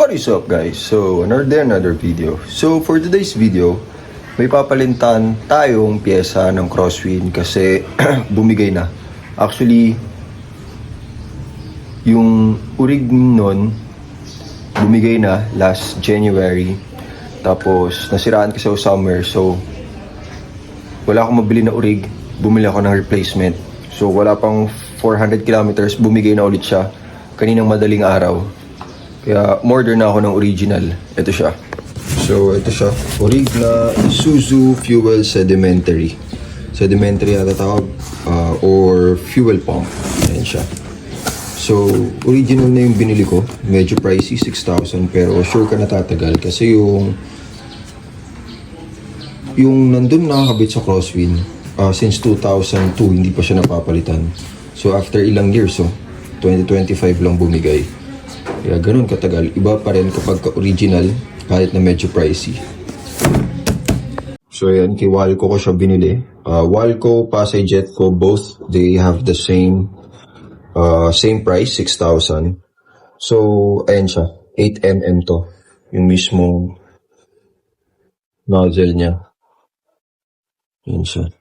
What is up guys? So, another another video. So, for today's video, may papalintan tayong pyesa ng crosswind kasi bumigay na. Actually, yung urig nun, bumigay na last January. Tapos, nasiraan kasi ako summer. So, wala akong mabili na urig. Bumili ako ng replacement. So, wala pang 400 kilometers. Bumigay na ulit siya. Kaninang madaling araw. Kaya, order na ako ng original. Ito siya. So, ito siya. Orig Isuzu Fuel Sedimentary. Sedimentary yata tawag. uh, or fuel pump. Ayan siya. So, original na yung binili ko. Medyo pricey, 6,000. Pero sure ka natatagal. Kasi yung yung nandun nakakabit sa crosswind uh, since 2002 hindi pa siya napapalitan so after ilang years so 2025 lang bumigay kaya ganun katagal iba pa rin kapag ka original kahit na medyo pricey. So yan kay Walco ko siya binili. Uh, Walco Pasay Jetco both they have the same uh, same price 6,000 so ayan siya 8mm to yung mismong nozzle niya. Yun siya.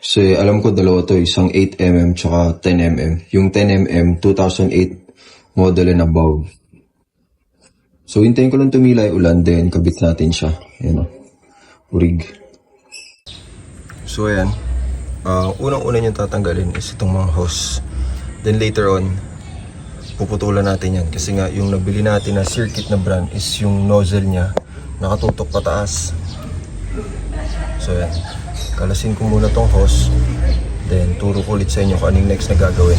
Kasi alam ko dalawa to, isang 8mm tsaka 10mm. Yung 10mm, 2008 model and above. So, hintayin ko lang tumila yung ulan, then kabit natin siya. Ayan o. Urig. So, ayan. Uh, unang-una niyang tatanggalin is itong mga hose. Then later on, puputulan natin yan. Kasi nga, yung nabili natin na circuit na brand is yung nozzle niya nakatutok pataas. So yan. Kalasin ko muna tong hose. Then turo ko ulit sa inyo kung anong next na gagawin.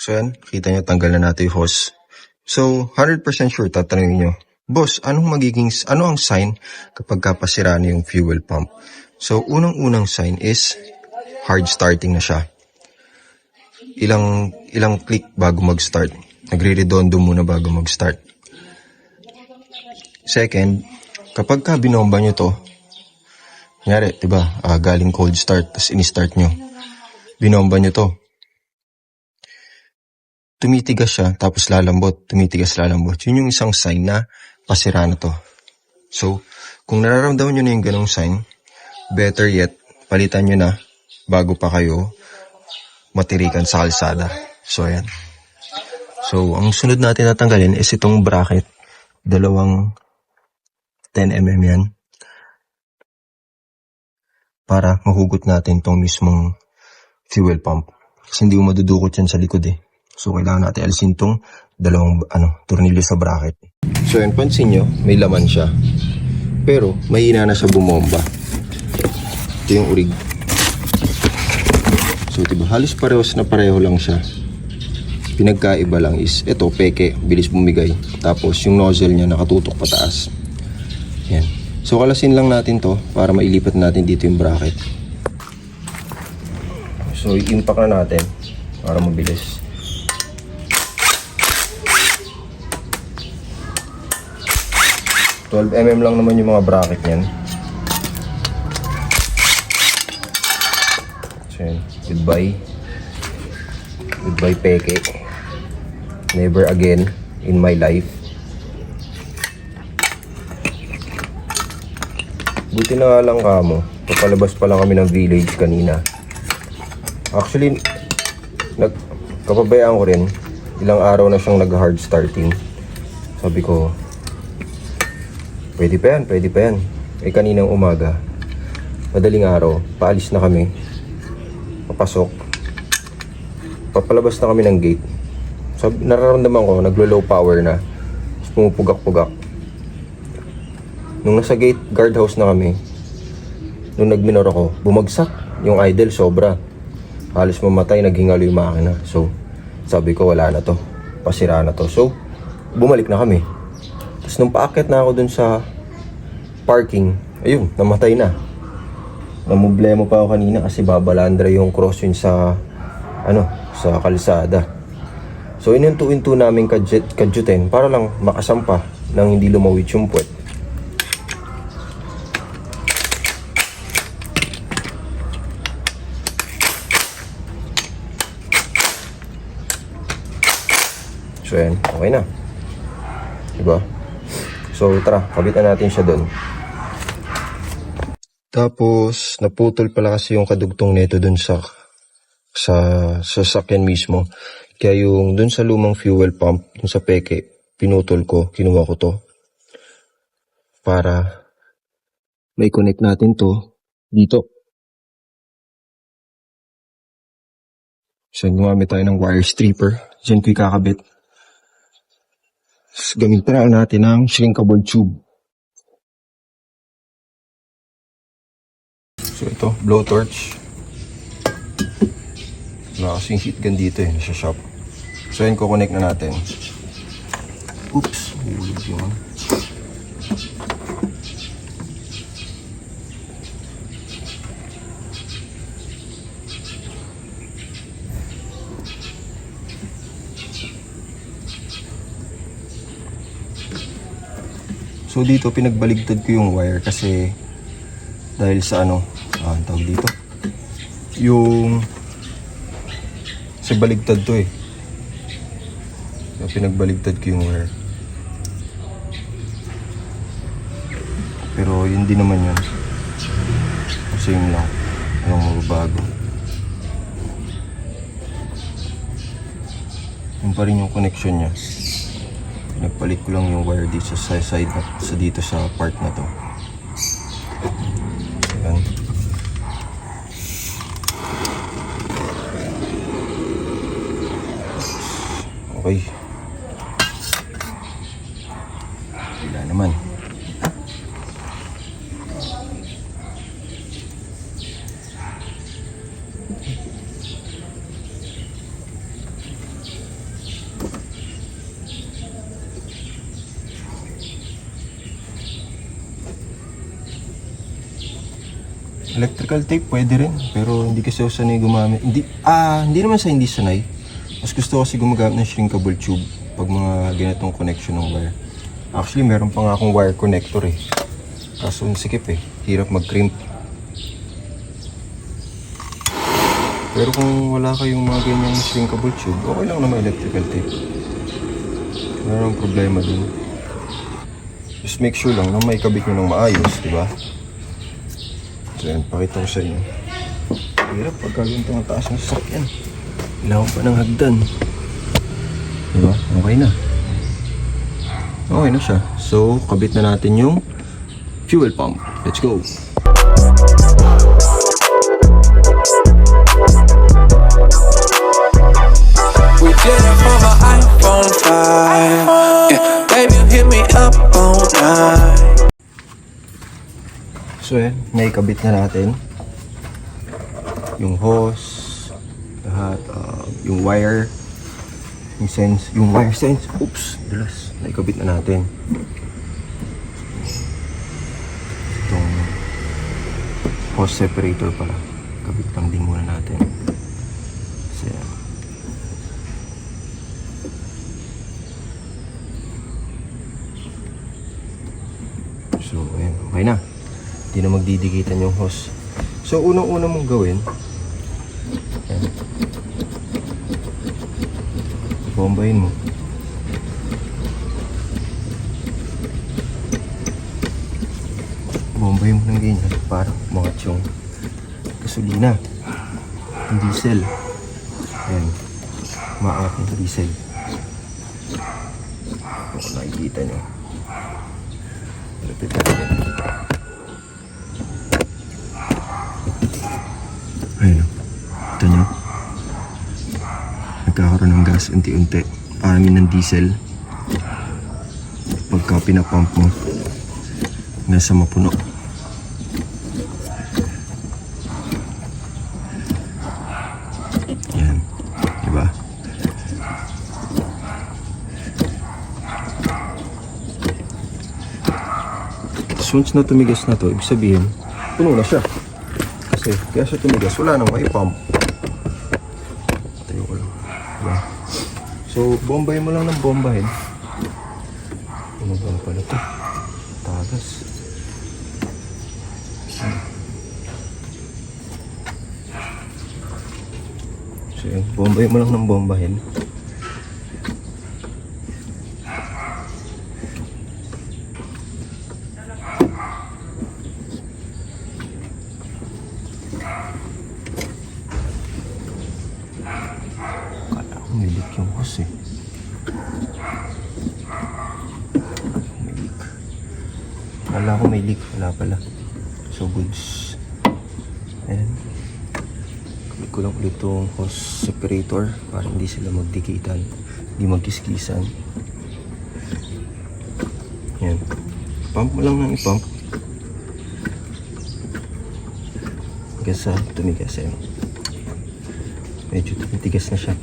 So yan, kita nyo tanggal na natin yung hose. So, 100% sure tatanungin nyo, Boss, anong magiging, ano ang sign kapag kapasira na yung fuel pump? So, unang-unang sign is hard starting na siya. Ilang, ilang click bago mag-start. Nagre-redondo muna bago mag-start. Second, kapag ka binomba nyo to, kunyari, di ba, ah, galing cold start, tapos ini-start nyo, binomba nyo to, tumitigas siya, tapos lalambot, tumitigas, lalambot. Yun yung isang sign na pasira na to. So, kung nararamdaman nyo na yung ganong sign, better yet, palitan nyo na bago pa kayo matirikan sa kalsada. So, ayan. So, ang sunod natin natanggalin is itong bracket. Dalawang 10mm yan. Para mahugot natin tong mismong fuel pump. Kasi hindi mo madudukot yan sa likod eh. So, kailangan natin alisin tong dalawang ano, tornilyo sa bracket. So, yan, pansin nyo, may laman siya. Pero, mahina na siya bumomba. Ito yung urig. So, diba, halos parehos na pareho lang siya. Pinagkaiba lang is, ito, peke, bilis bumigay. Tapos, yung nozzle niya nakatutok pataas. So, kalasin lang natin to para mailipat natin dito yung bracket. So, i-impact na natin para mabilis. Twelve mm lang naman yung mga bracket niyan. So. Goodbye. Goodbye, peke. Never again in my life. Buti na lang kamo. Papalabas pa lang kami ng village kanina. Actually, nag kapabayaan ko rin. Ilang araw na siyang nag-hard starting. Sabi ko, pwede pa yan, pwede pa yan. Eh kaninang umaga, madaling araw, paalis na kami. Papasok. Papalabas na kami ng gate. Sabi, nararamdaman ko, naglo-low power na. Tapos pumupugak-pugak. Nung nasa gate guardhouse na kami, nung nagminor ako, bumagsak yung idle sobra. Halos mamatay, naghingalo yung makina. So, sabi ko wala na to. Pasira na to. So, bumalik na kami. Tapos nung paakyat na ako dun sa parking, ayun, namatay na. Namumblema pa ako kanina kasi babalandra yung crosswind sa ano, sa kalsada. So, inunto-into namin kadjet, kadyutin para lang makasampa nang hindi lumawit yung puwet. So, yan. Okay na. Diba? So, tara. Kabitan natin siya doon. Tapos, naputol pala kasi yung kadugtong nito doon sa sa sasakyan mismo. Kaya yung doon sa lumang fuel pump, doon sa peke, pinutol ko, kinuha ko to. Para may connect natin to dito. So, gumamit tayo ng wire stripper. Diyan ko ikakabit. Gamitin na natin ng shrinkable tube. So, ito, blowtorch. Wala kasing heat gun dito eh, nasa shop. So, yun, kukonect na natin. Oops, hulog yun. So dito pinagbaligtad ko yung wire kasi dahil sa ano, ah, tawag dito. Yung sa baligtad to eh. So pinagbaligtad ko yung wire. Pero yun din naman yun. Same lang. Anong mababago. Yun pa rin yung connection niya. Pinagpalit ko lang yung wire dito sa side na, sa dito sa part na to. Ayan. Okay. Wala naman. Electrical tape pwede rin, pero hindi kasi ako sanay gumamit. Hindi, ah, hindi naman sa hindi sanay. Mas gusto kasi gumagamit ng shrinkable tube pag mga ganitong connection ng wire. Actually, meron pa nga akong wire connector eh. Kaso sikip eh. Hirap mag-crimp. Pero kung wala kayong mga ganyang shrinkable tube, okay lang naman electrical tape. Wala namang problema dun. Just make sure lang na may kabit nyo ng maayos, di ba? So yan, pakita ko sa inyo. Hirap pagka ganito ang taas ng sasakyan. Kailangan pa ng hagdan. Diba? Okay na. Okay na siya. So, kabit na natin yung fuel pump. Let's go. We did it for my iPhone 5. Yeah, baby, hit me up all night. So yan, naikabit na natin. Yung hose, lahat, uh, yung wire, yung sense, yung wire sense, oops, dulas, naikabit na natin. Itong hose separator pala, kabit lang din muna natin. So yan. So, ayan, okay na. Hindi na magdidikitan yung hose. So, unang-una mong gawin, ayan. Bombayin mo. Bombayin mo ng ganyan para umangat yung gasolina. Yung diesel. Ayan. Umaangat yung diesel. Kung nakikita nyo. Lapit natin. Ayun o. Ito nyo. Nagkakaroon ng gas unti-unti. Amin ng diesel. Pagka pinapump mo. Nasa mapuno. Yan. Diba? Once na tumigas na to, ibig sabihin, puno na siya. Kasi kaya siya tumigas, wala nang maipump. Tayo ko lang. Diba? So, bombahin mo lang ng bombahin. Ano ba pala to? Tagas. Hmm. So. Bombahin mo lang ng bombahin. May leak yung hose eh. May leak. Wala ko may leak. Wala pala. So goods. Ayan. Kamit ko lang ulit itong hose separator para hindi sila magdikitan. Hindi magkiskisan. Ayan. Pump mo lang ng ipump. Hanggang sa tumigas. Ayan. Medyo tumitigas na siya.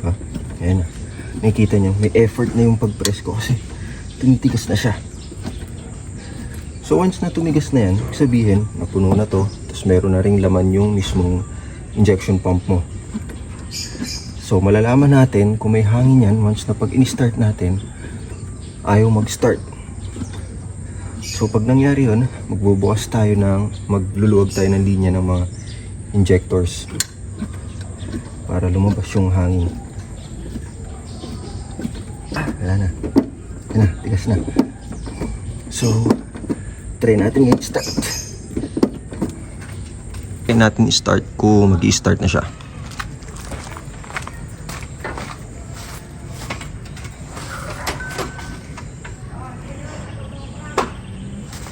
Diba? Ayan na. Nakikita niyo, may effort na yung pag-press ko kasi tumitigas na siya. So once na tumigas na yan, sabihin, napuno na to, tapos meron na ring laman yung mismong injection pump mo. So malalaman natin kung may hangin yan once na pag in-start natin, ayaw mag-start. So pag nangyari yun, magbubukas tayo ng, magluluwag tayo ng linya ng mga injectors para lumabas yung hangin. Ah, wala na. Yan na, tigas na. So, try natin ngayon start. Try natin start kung mag start na siya.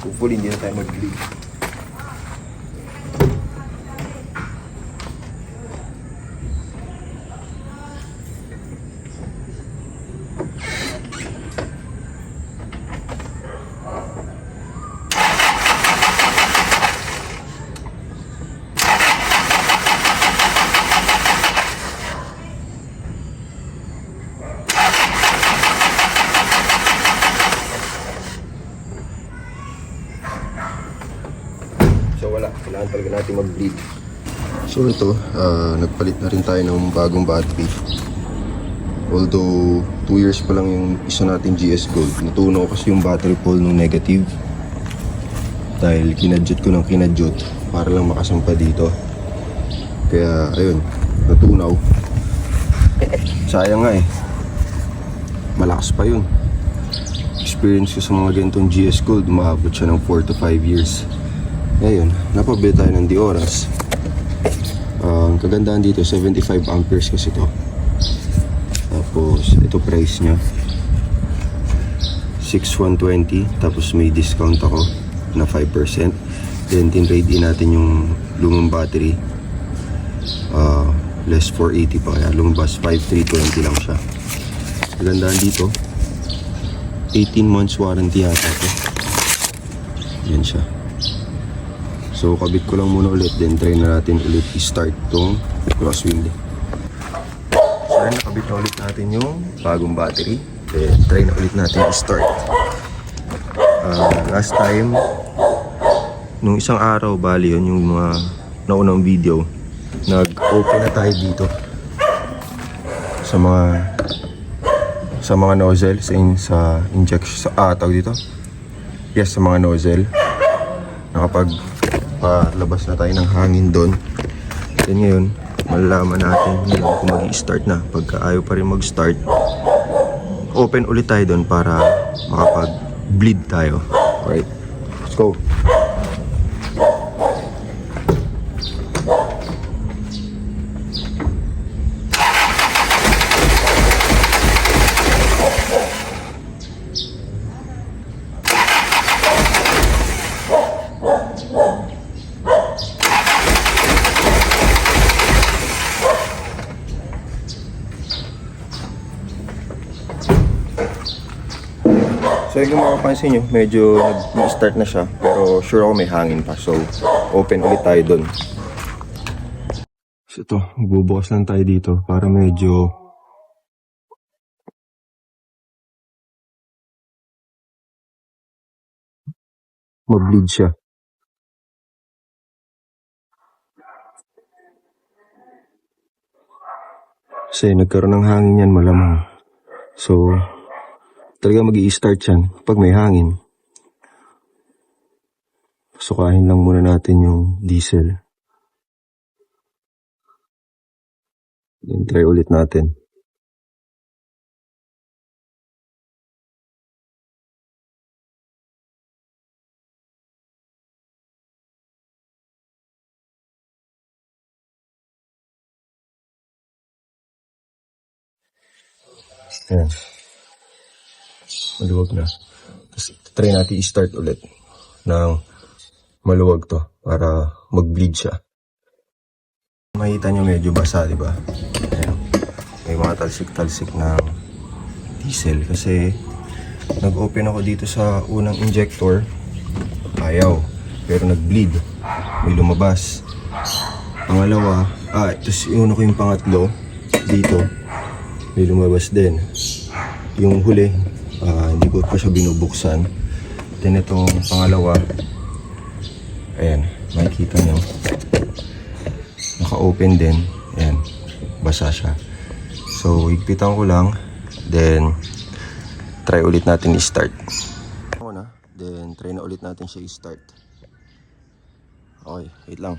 Hopefully, hindi na tayo mag-bleed. So wala, talaga natin mag-bleed. So ito, ah, nagpalit na rin tayo ng bagong battery. Although 2 years pa lang yung isa natin GS Gold. Natunaw kasi yung battery pole nung negative. Dahil kinadyot ko ng kinadyot para lang makasampa dito. Kaya ayun, natunaw. Sayang nga eh. Malakas pa yun. Experience ko sa mga ganitong GS Gold, umabot siya ng 4 to 5 years. Ngayon, napabili tayo ng di oras. Ah, ang kagandahan dito, 75 amperes kasi to. Tapos, ito price niya. 6,120. Tapos may discount ako na 5%. Then, tinrade in natin yung lumang battery. Ah, less 480 pa kaya lumabas 5,320 lang siya. Kagandahan dito, 18 months warranty yata to. Yan siya. So, kabit ko lang muna ulit, then try na natin ulit i-start tong crosswind. So, ayun, nakabit na ulit natin yung bagong battery. Then, try na ulit natin i-start. Ah, last time, nung isang araw, bali yun, yung mga naunang video, nag-open na tayo dito sa mga sa mga nozzle sa, in, sa injection sa ah, tawag dito yes sa mga nozzle nakapag palabas na tayo ng hangin doon. Then ngayon, malalaman natin ngayon kung mag start na. Pagka ayaw pa rin mag-start, open ulit tayo doon para makapag-bleed tayo. Right? Let's go. Kung makapansin nyo, medyo nag-start na siya. Pero sure ako may hangin pa. So, open ulit tayo doon. So ito, bubukas lang tayo dito para medyo mag-bleed siya. Kasi nagkaroon ng hangin yan malamang. So, Talaga mag start yan pag may hangin. Sukahin lang muna natin yung diesel. Then try ulit natin. Yeah. Maluwag na. Tapos try natin i-start ulit ng maluwag to para mag-bleed siya. Makita nyo medyo basa, di ba? May mga talsik-talsik ng diesel kasi nag-open ako dito sa unang injector. Ayaw. Pero nag-bleed. May lumabas. Pangalawa, ah, ito si uno ko yung pangatlo dito. May lumabas din. Yung huli, ah, hindi ko pa siya binubuksan. Then itong pangalawa, ayan, makikita nyo. Naka-open din. Ayan, basa siya. So, higpitan ko lang. Then, try ulit natin i-start. Then, try na ulit natin siya i-start. Okay, wait lang.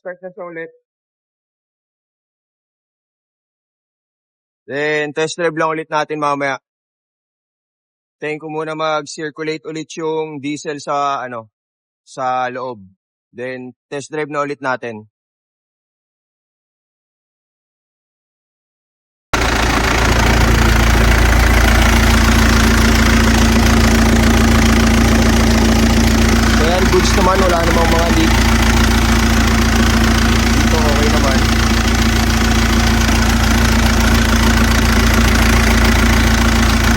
Na siya ulit. Then, test drive lang ulit natin mamaya. Tingin ko muna mag-circulate ulit yung diesel sa, ano, sa loob. Then, test drive na ulit natin. Goods naman. Wala namang mga leak. Dito, okay naman.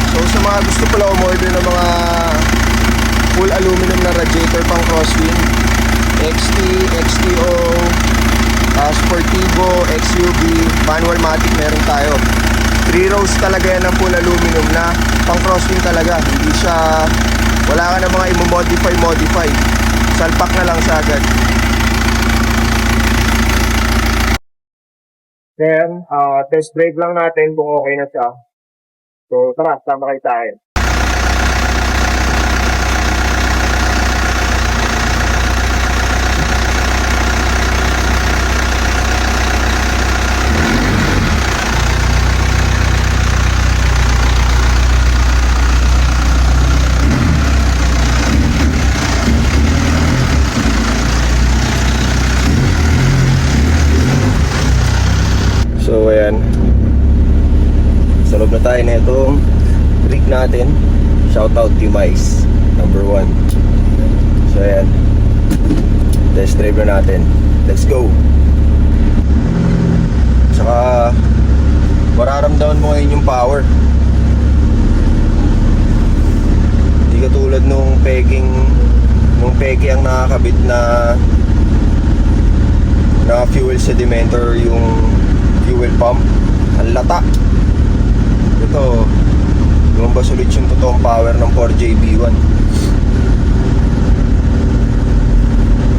So sa mga gusto pala umorder ng mga full aluminum na radiator pang crosswind, XT, XTO, uh, Sportivo, XUV, manual matic meron tayo. 3 rows talaga yan ng full aluminum na pang crosswind talaga. Hindi siya, wala ka na mga i-modify, modify. Salpak na lang siya agad. Then, uh, test drive lang natin kung okay na siya. So, tara, sama kayo tayo. So, ayan. Sa loob na tayo na itong rig natin. Shoutout to Mice. Number one. So, ayan. Test drive na natin. Let's go. Tsaka, mararamdaman mo ngayon yung power. Hindi katulad nung pegging nung pegi ang nakakabit na na fuel sedimenter yung fuel pump ang lata ito lumabas ulit yung totoong power ng 4JB1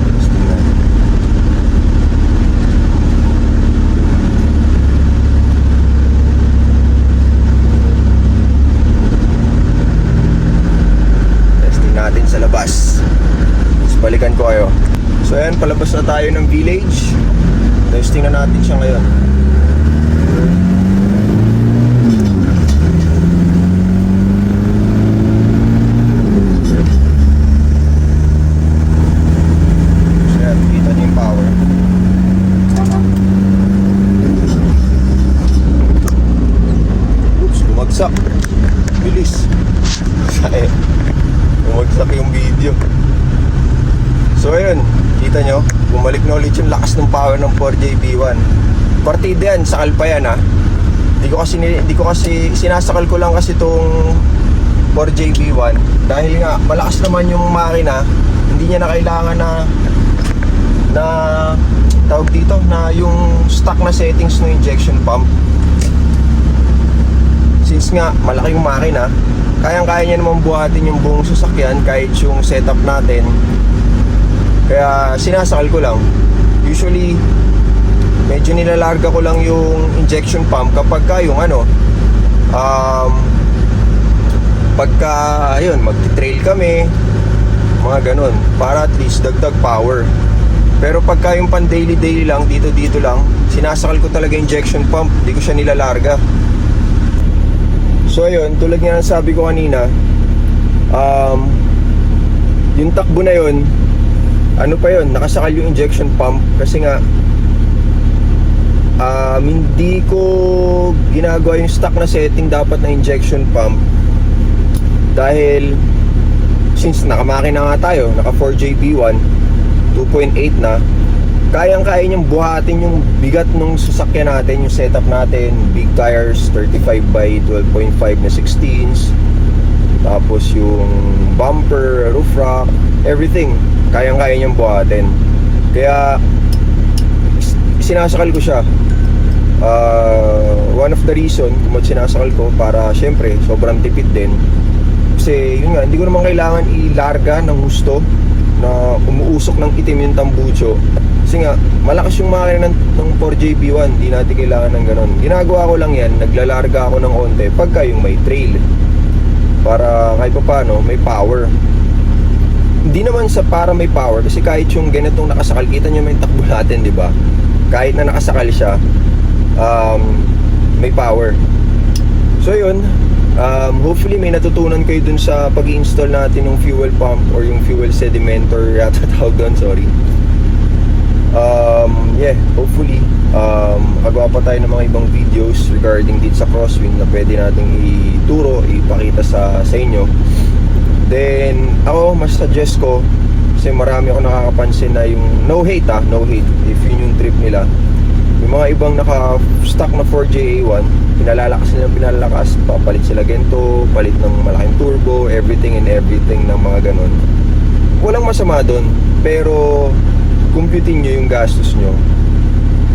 Tapos tingnan. testing natin sa labas. Tapos ko kayo. So ayan palabas na tayo ng village. Testing na natin siya ngayon So yan, kita niyo yung power. Oops, bumagsak. Bilis. Sakit. Bumagsak yung video. So ayun, kita nyo, bumalik na ulit yung lakas ng power ng 4JB1. Partida yan, sakal pa yan ha. Hindi ko kasi, hindi ko kasi, sinasakal ko lang kasi itong 4JB1 dahil nga malakas naman yung makina hindi niya na kailangan na na tawag dito na yung stock na settings ng injection pump since nga malaki yung makina, kayang-kaya niya naman buhatin yung buong sasakyan kahit yung setup natin. Kaya sinasakal ko lang. Usually, medyo nilalarga ko lang yung injection pump kapag ka yung ano, um, pagka, ayun, mag-trail kami, mga ganun, para at least dagdag power. Pero pagka yung pan daily daily lang, dito dito lang, sinasakal ko talaga injection pump, di ko siya nilalarga. So ayun, tulad nga ng sabi ko kanina, um, yung takbo na yun, ano pa yun, nakasakal yung injection pump kasi nga um, hindi ko ginagawa yung stock na setting dapat na injection pump. Dahil since nakamakina nga tayo, naka 4JB1 2.8 na kayang-kaya niyang buhatin yung bigat ng sasakyan natin, yung setup natin big tires, 35 by 12.5 na 16s tapos yung bumper, roof rack everything, kayang-kaya niyang buhatin. Kaya sinasakal ko siya uh, one of the reason kung ba't sinasakal ko para syempre sobrang tipid din. Kasi yun nga hindi ko naman kailangan ilarga ng gusto na umuusok ng itim yung tambucho. Kasi nga malakas yung makina ng, ng 4JB1 hindi natin kailangan ng ganon ginagawa ko lang yan naglalarga ako ng onte pagka yung may trail. Para kahit pa paano may power. Hindi naman sa para may power kasi kahit yung ganitong nakasakal kita nyo may takbo natin di ba? Kahit na nakasakal siya um, may power. So yun. Um, hopefully may natutunan kayo dun sa pag install natin ng fuel pump or yung fuel sedimenter yata tawag doon sorry. Um, yeah hopefully um, magawa pa tayo ng mga ibang videos regarding dito sa crosswind na pwede nating ituro ipakita sa, sa inyo. Then ako mas suggest ko kasi marami ako nakakapansin na yung no hate ah no hate if yun yung trip nila yung mga ibang naka stock na 4JA1 pinalalakas nila pinalalakas papalit sila gento palit ng malaking turbo everything and everything ng mga ganun. Walang masama doon pero computing nyo yung gastos nyo.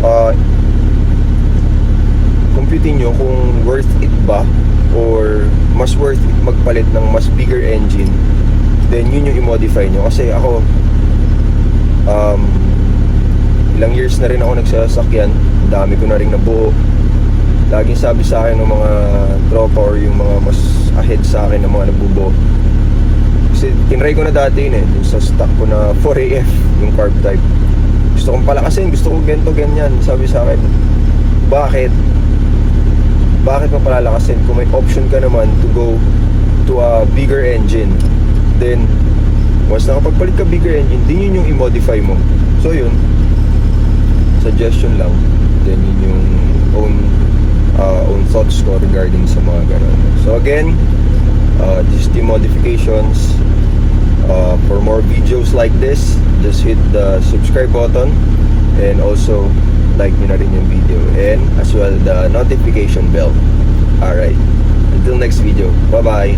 Uh, computing nyo kung worth it ba or mas worth it magpalit ng mas bigger engine then yun yung i-modify nyo. Kasi ako um, ilang years na rin ako nagsasakyan. Dami ko na rin nabuo. Laging sabi sa akin ng mga tropa or yung mga mas ahead sa akin ng mga nabubuo kasi tinry ko na dati yun eh. Yung sa stock ko na 4AF yung carb type. Gusto kong palakasin. Gusto ko ganito ganyan sabi sa akin. Bakit? Bakit pa palalakasin? Kung may option ka naman to go to a bigger engine then once nakapagpalit ka bigger engine din yun yung i-modify mo. So yun suggestion lang then yun yung own uh, own thoughts ko regarding sa mga ganun. So again uh, is the modifications uh, for more videos like this just hit the subscribe button and also like nyo na rin yung video and as well the notification bell. Alright until next video bye bye